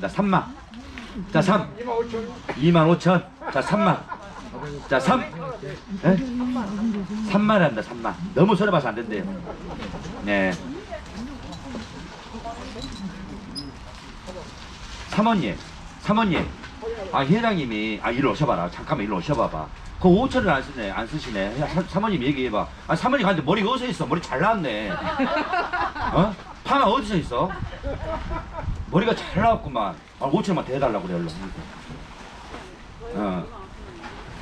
합니다. 3만. 자, 3. 2만 5천. 자, 3만. 자, 3. 예? 3만 합니다. 3만. 너무 손해 봐서 안 된대요. 네. 사모님, 사모님. 아, 회장님이, 아, 일로 오셔봐라. 잠깐만, 일로 오셔봐봐. 그 5천을 안 쓰네, 안 쓰시네. 사, 사모님 얘기해봐. 아, 사모님 가는데 머리가 어디서 있어? 머리 잘 나왔네. 어? 파마 어디서 있어? 머리가 잘 나왔구만. 아, 5천만 더 해달라고 그래, 얼른. 어.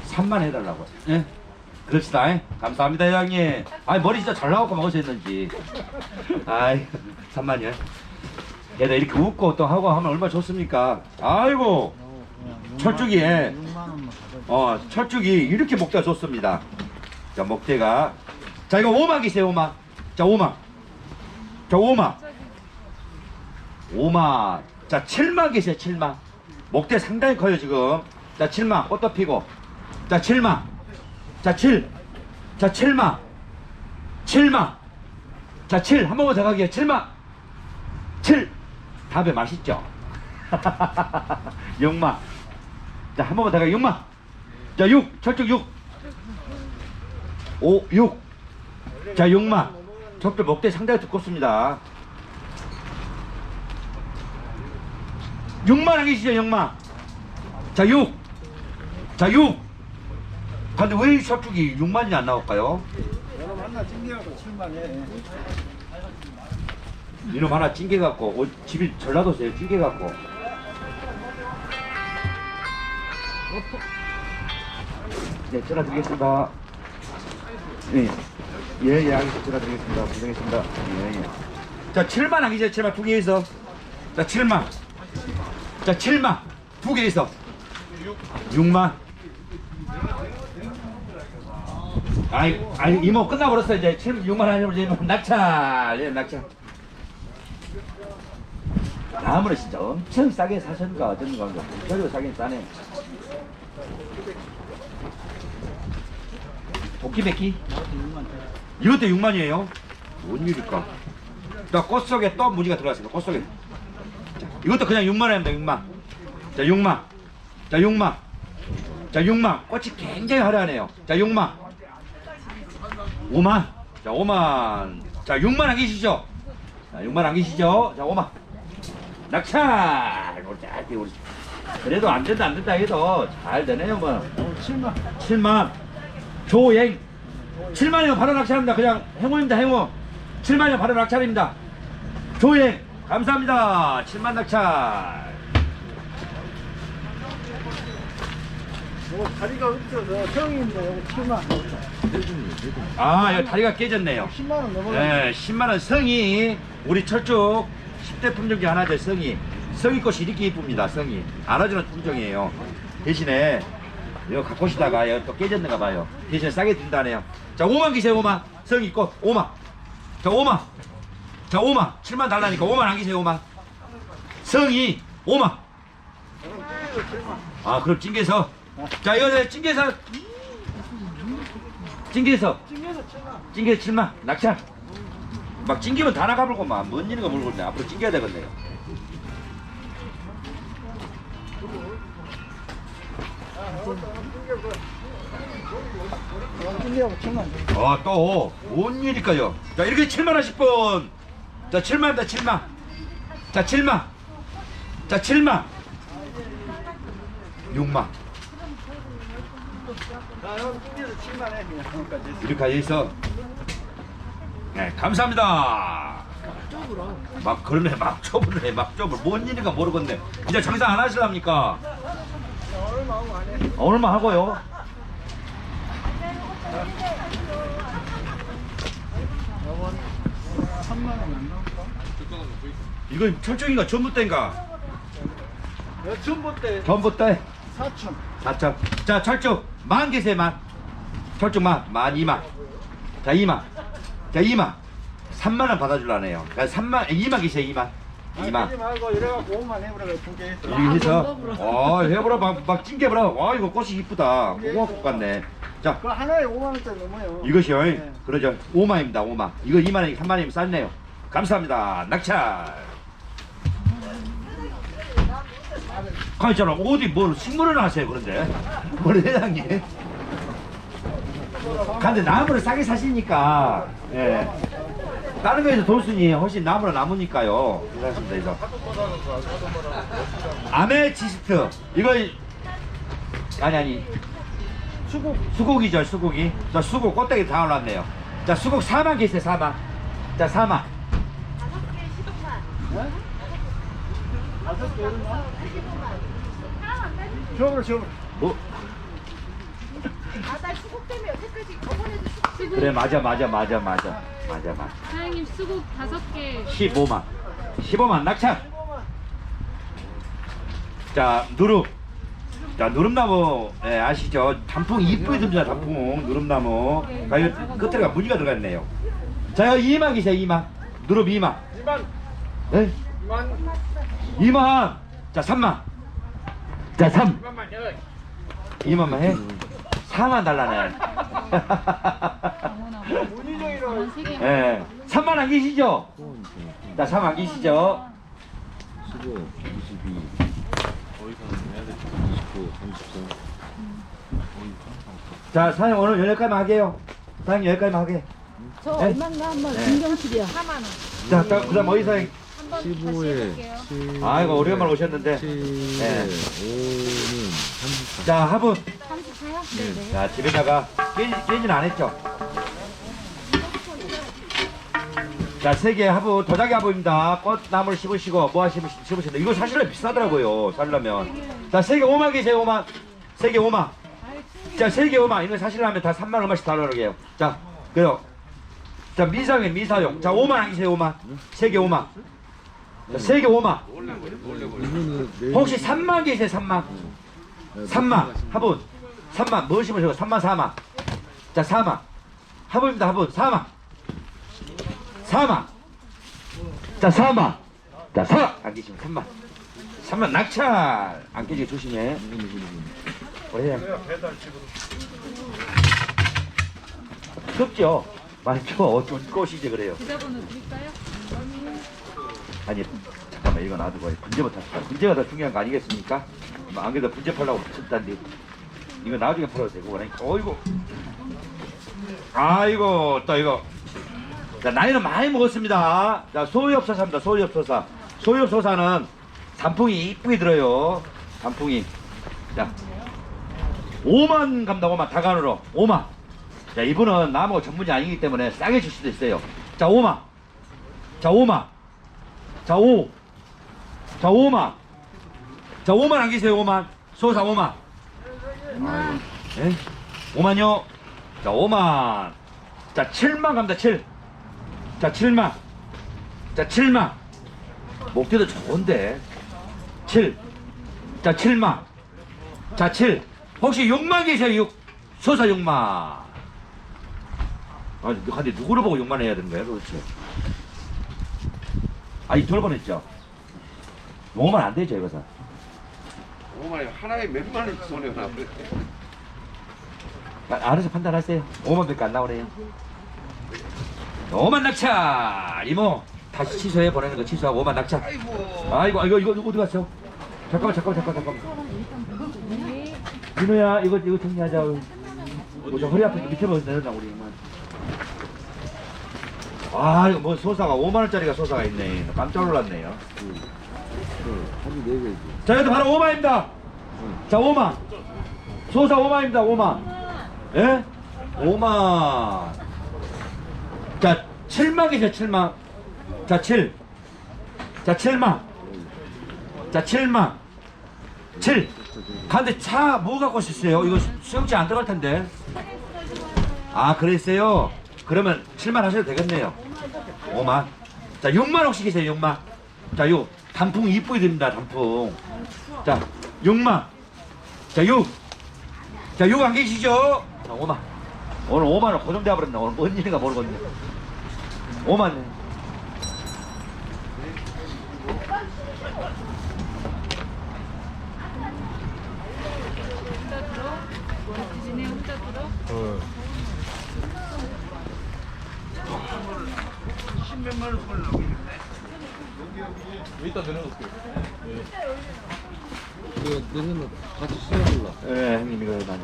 3만 해달라고. 예? 그럽시다. 예? 감사합니다, 회장님. 아이, 머리 진짜 잘 나왔구만, 어디서 했는지. 아이, 3만이요. 얘들 이렇게 웃고 또 하고 하면 얼마나 좋습니까? 아이고, 철쭉이에, 어, 철쭉이 이렇게 목대가 좋습니다. 자, 목대가. 자, 이거 5만 기세요, 5만. 자, 5만. 자, 5만. 5만. 자, 7만 계세요, 7만. 목대 상당히 커요, 지금. 자, 7만. 꽃도 피고. 자, 7만. 자, 7. 자, 7만. 7만. 자, 7. 한 번만 더 가게요. 7만. 7. 답에 맛있죠? 6만. 자, 한 번만 더 가게요. 6만. 자, 6. 철쭉 6. 5, 6. 자, 6만. 적들 목대 상당히 두껍습니다. 6만 원 계시죠, 6만. 자, 6. 자, 6. 근데 왜이 저쪽이 6만이 안 나올까요? 여러분 하나 찡겨갖고 7만에 이놈 하나 찡겨갖고, 어, 집이 전라도세요, 찡겨갖고. 네, 전화 드리겠습니다. 예, 예, 예, 알겠습니다. 전화 드리겠습니다. 고생했습니다. 예, 예. 자, 7만 아니죠? 7만 두 개에서. 자, 7만. 자, 7만. 두 개에서. 6만. 아이, 아이, 이모 끝나버렸어. 이제 7, 6만 하려면 이제 낙찰. 예, 낙찰. 다음으로 진짜 엄청 싸게 사셨는가 어쩐가 별로 싸긴 싸네 도끼백기 이것도 6만이에요 뭔 일일까 자 꽃속에 또 무늬가 들어갔습니다 꽃속에 자, 이것도 그냥 6만 원입니다 6만. 자 6만. 자 6만. 자 6만. 꽃이 굉장히 화려하네요. 자 6만. 5만. 자 5만. 자 6만 안 계시죠. 자 6만 안 계시죠. 자 5만. 낙찰! 우리 그래도 안 된다 안 된다 해도 잘 되네요 뭐. 7만. 7만. 조행. 7만이면 바로 낙찰합니다. 그냥 행운입니다 행운. 7만이면 바로 낙찰입니다. 조행 감사합니다. 7만 낙찰. 뭐 다리가 없어서 성인인데 여기 7만 아 여기 다리가 깨졌네요. 10만 원 넘어가 네. 10만원. 성이 우리 철쭉 10대 품종 중 하나죠 성이. 성이 꽃이 이렇게 이쁩니다 성이. 안아주는 품종이에요. 대신에 이거 갖고 오시다가 이거 또 깨졌는가 봐요. 대신에 싸게 든다네요. 자 5만 기세요 5만. 성이 꽃 5만. 자 5만 자 5만 7만 달라니까 5만 안 기세요 5만 성이 5만 아 그럼 찡개서. 자 이거 찡개서 찡개서. 찡겨서. 7만 찡개 7만. 낙찰. 막 찡기면 다 나가버리고만 뭔 일인가 모르겠네 앞으로 찡겨야 되겠네요 찡겨갖고 7만 아또뭔 일일까요? 자 이렇게 7만원씩 분 자 7만입니다 7만. 자 7만. 자 7만. 6만. 자 여러분 찡겨서 7만에 그냥 여기까지 이렇게 해서. 네 감사합니다. 막 그러네 막 좁으네 막 좁을 뭔 일인가 모르겠네. 이제 장사 안 하실랍니까? 얼마 하고 안 해? 어, 얼마 하고요 3만 원안 나올까? 이거 철쭉이가 전부 때인가? 여 전부 때. 전부 때? 4천. 4천. 자 철쭉. 만 개세 만. 철쭉 만 만 2만 자 2만 자 2만 3만 원 받아줄라네요. 자 3만 2만 개세 2만 2만 하지 말고 이래갖고 5만 해보라고 두개 했어. 이렇게 해서? 어 해보라. 막, 막 찡겨보라. 와 이거 꽃이 이쁘다. 고구마 꽃 같네. 자. 그 하나에 5만 원짜리 넘어요. 이것이요? 네. 그러죠. 5만입니다 5만 이거 2만원 3만원이면 쌌네요. 감사합니다. 낙찰. 가 있잖아. 어디 뭘 식물을 하세요 그런데? 우리 회장님 근데 나무를 싸게 사시니까. 예 다른 거에서 돈순이 훨씬 나무로 남으니까요. 괜찮습니다 그래서 아메치스트 이거 아니 아니. 수국 수국이죠 수국이. 자 수국 꽃대기 다 올랐네요. 자 수국 4만 개 있어요 4만 자 4만 다섯 개 얼마? 저거를 저거. 뭐? 아나 수국 때문에 여태까지 저번에도 수국 그래 맞아 맞아 맞아 맞아 맞아 맞아. 사장님 수국 다섯 개. 15만. 15만 낙찰! 자 누릅 자 누릅나무 예, 아시죠? 단풍 이쁘게 듭니다 단풍. 누릅나무. 가 이거 끝에가 무늬가 들어갔네요. 자 여기 2만 계세요 2만. 누릅 2만. 2만, 네? 2만, 2만. 자 3만. 자 3 2만만 여덟. 2만만 해? 4만 달라네 예 3만 안 계시죠 자 3만 안 계시죠 15, 22, 어디서 해야 될지 29, 33. 자 사장님 오늘 여기까지만 하게요 사장님 여기까지만 하게 저 네? 얼마인가 한번 김정실이요 4만 원. 자, 자, 그 다음 어디 사장님? 한번 다시 15에 해볼게요. 7. 아이고, 오랜만에 오셨는데. 7에 네. 5는 34. 자, 화분. 34요? 네네. 자, 집에다가 깨지, 깨지는 안 했죠? 자, 세 개 화분, 도자기 화분입니다. 꽃나무를 심으시고, 뭐 하시면 심으시는데, 이거 사실은 비싸더라고요, 살려면. 자, 세 개 5만 개세요, 5만. 세 개 5만. 자, 세 개 5만. 이거 사실하면 다 3만 얼마씩 달라고요. 자, 그래요. 자, 미사용, 미사용. 자, 5만 안 계세요, 5만. 세 개 5만. 자, 세 개 5만. 이거는 내일 혹시 3만 계세요, 3만. 3만 화분 3만 뭐 심으시고 3만 4만 자 4만 화분입니다 화분 4만 4만 자 4만 자 4안 계시면 3만. 3만 낙찰. 안 깨지게 조심해. 춥죠? 많이 추워 어쩜 꽃이지 그래요. 계좌번호 드릴까요? 아니 잠깐만 이거 놔두고 분재부터 합시다. 분재가 더 중요한 거 아니겠습니까? 뭐안 그래도 분재 팔라고 붙였단데 이거 나중에 팔아도 되고 그러니까. 어이구. 아이고 또 이거 자 나이는 많이 먹었습니다 자 소위업소사입니다 소위업소사 소위업소사는 단풍이 이쁘게 들어요 단풍이 자 5만 갑니다 5만 다간으로 5만 자 이분은 나무가 전문이 아니기 때문에 싸게 줄 수도 있어요 자 5만 자 5만 자, 5. 자, 5만. 자, 5만 안 계세요, 5만. 소사 5만. 아이고, 예? 5만요. 자, 5만. 자, 7만 갑니다, 7. 자, 7만. 자, 7만. 목대도 좋은데. 7. 자, 7만. 자, 7. 혹시 6만 계세요, 6. 소사 6만. 아니, 근데 누구를 보고 6만 해야 되는 거야, 도대체? 아니 두번 했죠. 5만 안 되죠 이거서. 오마이 하나에 몇만 원 손해 나. 아, 알아서 판단하세요. 5만 밖에 안 나오네요. 5만 낙찰 이모 다시 취소해 보내는 거 취소하고 5만 낙찰. 아이고. 아이고 이거 어디 갔어? 잠깐만 잠깐만 잠깐 잠깐만. 민호야 이거 이거 정리하자. 뭐, 저 허리 아프니까 밑에 뭐 내려놔 우리 이만. 아 이거 뭐 소사가 5만 원짜리가 소사가 있네. 깜짝 놀랐네요. 하루 4개지. 자, 이것도 바로 5만입니다. 자, 5만. 소사 5만입니다, 5만. 예? 5만. 자, 7만 계세요, 7만. 자, 7. 자, 7만. 자, 7만. 7. 근데 차 뭐 갖고 오셨어요? 이거 수영치 안 들어갈 텐데. 아, 그랬어요? 그러면 7만 하셔도 되겠네요. 5만. 자, 6만 혹시 계세요, 6만. 자, 요 단풍 이쁘게 됩니다, 단풍. 자, 6만. 자, 6. 자, 6 안 계시죠? 자, 5만. 오늘 5만 원 고정돼 버렸네. 오늘 뭔 일인가 모르겠네. 5만. 혼자 들어. 지진해 혼자 들어. 십몇만 원 손해 나고 있네. 이따 내려놓을게. 그 내년에 같이 시작할라. 예, 형님 이거 많이.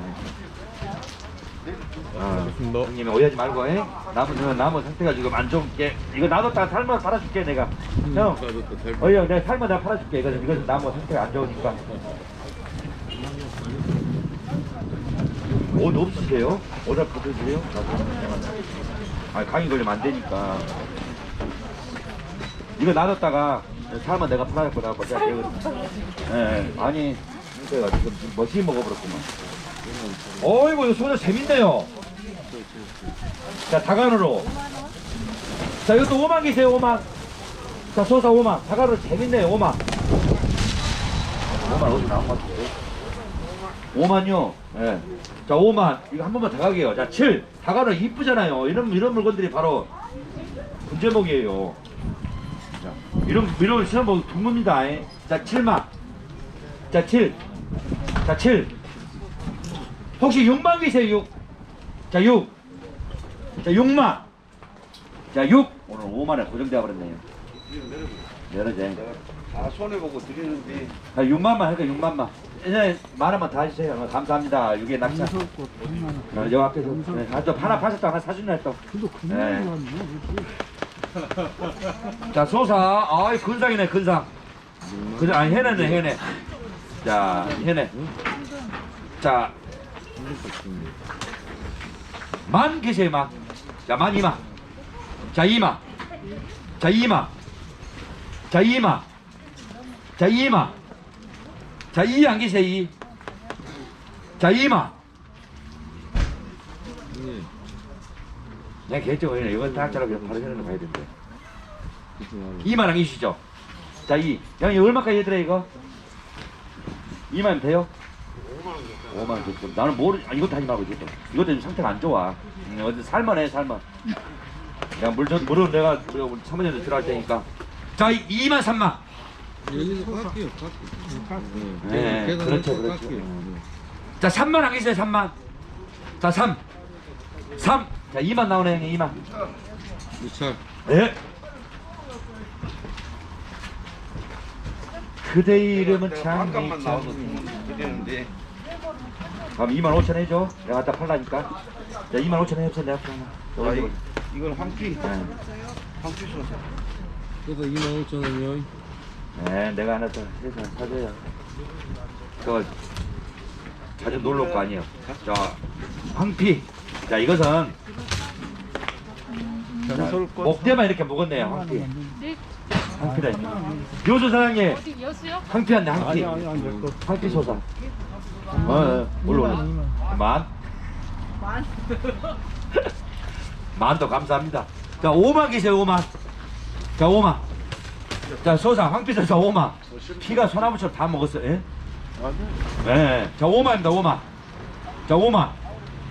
아, 형님 오해하지 말고, 예? 나무 나무 상태가 지금 안 좋은 게 이거 놔뒀다가 삶아 팔아줄게 내가. 형, 가볍다 잘. 어이 형, 내가 삶아 내가 팔아줄게. 이거 이거 나무 상태가 안 좋으니까. 옷 없으세요? 옷을 벗으세요? 아, 강의 걸리면 안 되니까. 이거 놔뒀다가 삶아 내가 제가 이거. 예, 아니, 그러니까 지금 멋있게 먹어버렸구만. 어이구, 소주 재밌네요. 자, 다간으로. 자, 이것도 5만 계세요, 5만. 자, 소사 5만. 다간으로 재밌네요, 5만. 5만 어디 나온 것 같은데? 5만요. 예. 자, 5만. 이거 한 번만 더 가게요. 자, 7. 다간으로 이쁘잖아요. 이런, 이런 물건들이 바로 군제목이에요. 자, 이런, 이런 시험 뭐 둥겁니다. 예. 자, 7만. 자, 7. 자, 7. 혹시 6만 계세요, 6. 자, 6. 자, 6만. 자, 6. 오늘 5만에 고정되어 버렸네요. 내려제. 다 손해 보고 드리는데 자, 6만만 할까, 6만만. 이제 만 원만 더 해주세요. 감사합니다. 6개 낙차. 무섭고 얼마나 어, 여 앞에서. 네, 아, 또 하나 파셨다. 하나 사주네, 또. 근데 네. 그만 왔네 자, 소사. 아이, 근상이네, 근상. 그냥, 아니, 해내네, 해내. 자, 해내. 자, 만 계세요, 만. 자, 만 이만. 자, 이만. 자, 이만. 자, 이만. 자, 이만. 자, 이 안 계세요, 이. 자, 이만. 네. 내가 결정을 해요. 이건 다짝로 그냥 바로 해내는 거 봐야 된대. 그렇지 말고. 2만 원 계시죠? 자, 이. 형이 얼마까지 해드려, 이거? 2만 돼요? 5만 원 됐어. 나는 모르, 아, 이것도 하지 말고, 이것도. 이것도 지금 상태가 안 좋아. 음, 어디 살만해, 살만. 내가 물, 좀- 물은 내가, 우리가 사모님도 들어갈 테니까. 자, 이, 2만 3만. 여기서 깎게요, 깎게. 네, 그렇죠, 그렇죠. 깎게요. 네. 자, 3만 안 계세요, 3만. 자, 3. 3. 자, 2만 나오네, 형님, 2만. 유찰. 예. 그대 이름은 잠깐만 장미찬. 나와서 드리는데 그럼 2만 5천 해줘. 내가 갖다 팔라니까. 자, 2만 5천 해줘. 내가 팔라. 아, 이- 이건 한 끼 네. 한끼 쏘자 그래서 2만 5천 원이요. 네, 내가 하나 더 해서 사줘요. 그 자주 놀러 올 거 아니에요. 자, 황피. 자, 이것은 전설꽃 목대만 이렇게 먹었네요. 황피. 네. 황피다. 요수 사장님, 어디 여수요? 황피 왔네. 황피. 아니 아니 아니 내거 황피 소사. 어, 어 올라오네. 만. 만. 만도 감사합니다. 자, 5만 계세요, 5만. 자, 5만. 자, 소사, 황피 소사 5만. 피가 소나무처럼 다 먹었어요. 예? 네. 자, 5만입니다, 5만. 자, 5만.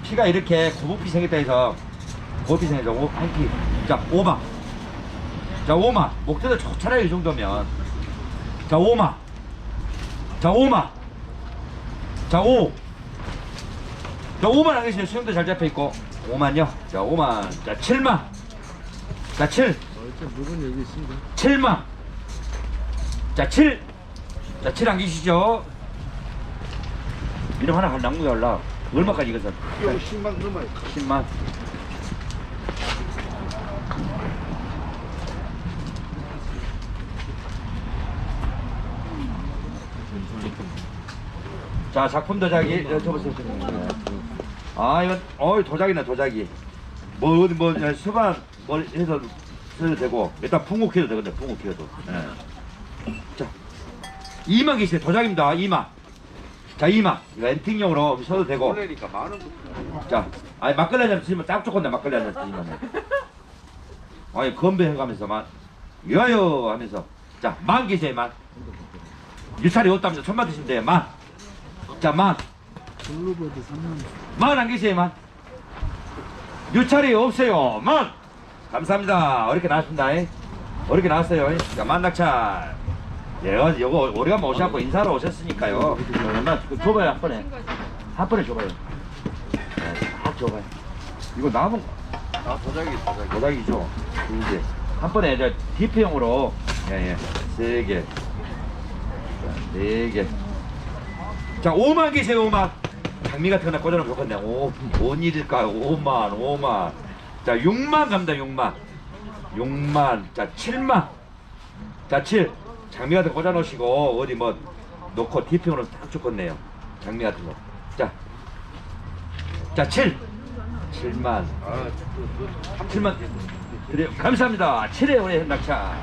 피가 이렇게 고부피 생겼다 해서, 고부피 생겨서 오- 황피. 자, 5만. 자, 5만. 목대도 좋잖아요, 이 정도면. 자, 5만. 자, 5만. 자, 5. 자, 5만 하겠습니다. 수영도 잘 잡혀 있고. 5만요. 자, 5만. 자, 7만. 자, 7. 어째 물건 여기 있습니다. 7만. 자, 7. 자, 7안 계시죠? 이름 하나 낭구할라. 얼마까지 이것은? 이거 10만 넘어요 10만. 자, 작품 도자기 여쭤보세요. 아, 이건 어이 도자기네 도자기. 뭐 어디 뭐 그냥 수반 뭐 해서 써도 되고 일단 풍옥해도 되거든 풍옥해도. 예. 자, 2만 계시네 도자기입니다. 2만. 자, 2만. 이거 엔팅용으로 써도 되고. 자, 아니 막걸리 한잔 드시면 딱 좋겠네 막걸리 한잔 드시면. 아니 건배해가면서 만 유하여 하면서 자 만 계세요 만. 유찰이 없다면서 천만 드시면 돼요 만. 자 만. 블루버드 3만 만 안 계세요 만. 유찰이 없어요 만. 감사합니다. 어렵게 나왔습니다. 잉? 어렵게 나왔어요. 잉? 자 만낙찰. 예, 요거 오래간만 오셔갖고 인사로 오셨으니까요. 얼마 그 줘봐요 한 번에. 한 번에 줘봐요. 네, 다 줘봐요. 이거 남은 아 도자기 도자기 도자기죠. 두 개. 한 번에 저 DP형으로 예 예 세 개, 자, 네 개, 자 5만 계세요 5만. 장미 같은 거나 꽂아놓으면 좋겠네 오, 뭔 일일까요? 5만 5만. 자 6만 갑니다 6만. 6만. 자 7만. 자7 장미 같은 거 꽂아 놓으시고 어디 뭐 놓고 디핑으로 딱 좋겠네요. 장미 같은 거자. 7 7만. 아, 7만. 그래요 감사합니다. 7회 우리 낙차.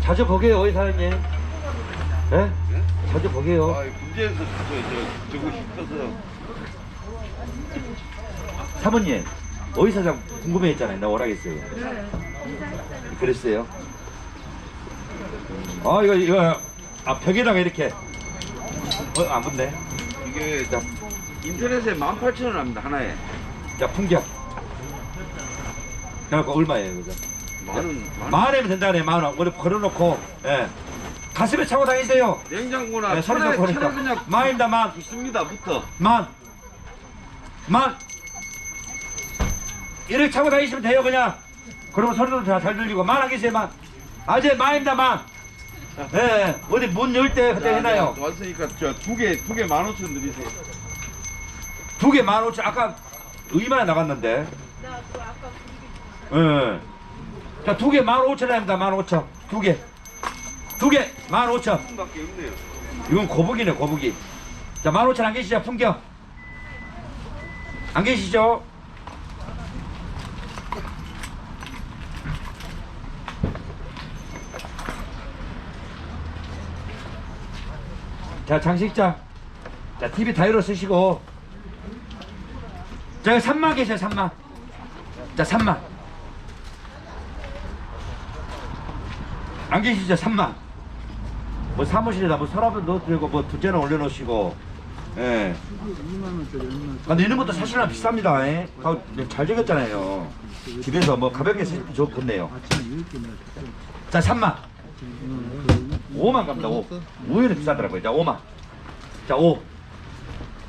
자주 보게요 어디 사장님 예? 자주 보게요. 아, 군대에서 저, 저, 저거 싶어서. 사모님 어디 사장 궁금해 했잖아요. 나 오라겠어요. 그랬어요? 아 이거 이거 아 벽에다가 이렇게. 어 안 붙네. 이게 인터넷에 18,000원 합니다, 하나에. 자 풍경. 그래갖고 얼마예요 그죠? 만 원, 만 원. 만 원이면 된다 그래 만원. 우리 걸어놓고 예 가슴에 차고 다니세요 냉장고나 네, 소리 좀 천에 보니까 그냥 만입니다 만 붙습니다, 붙어. 만. 만. 이렇게 차고 다니시면 돼요, 그냥. 그러면 소리도 잘, 잘 들리고. 만안 계세요, 만. 아재 만입니다, 만. 예, 예. 어디 문 열 때 그때 해놔요. 왔으니까 저두 개, 두개 만 오천 드리세요. 두 개 만 오천, 아까 의만에 나갔는데. 예. 자, 두 개 만 오천 원입니다, 만 오천. 두 개. 두 개, 만 오천. 밖에 없네요. 이건 거북이네, 거북이. 자, 만 오천 안 계시죠, 풍경? 안 계시죠? 자, 장식장. 자, TV 다이로 쓰시고. 자, 3만 계세요, 3만. 자, 3만. 안 계시죠, 3만. 뭐 사무실에다 뭐 서랍을 넣어드리고 뭐 두째는 올려놓으시고 예. 2만 원짜리 얼마? 아, 근데 이런 것도 사실은 비쌉니다 예. 아, 잘 적였잖아요 집에서 뭐 가볍게 때 좋겠네요. 자 3만 5만 갑니다 5 우유는 비싸더라고요 자 5만 자 5.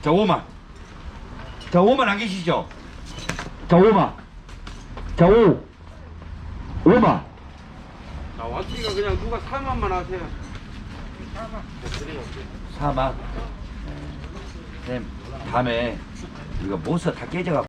자 5만 자 5만 안 계시죠 자 5만 자 5. 5만 자, 왔으니까 그냥 누가 4만만 하세요. 4만 네. 다음에 우리가 모서 다 깨져가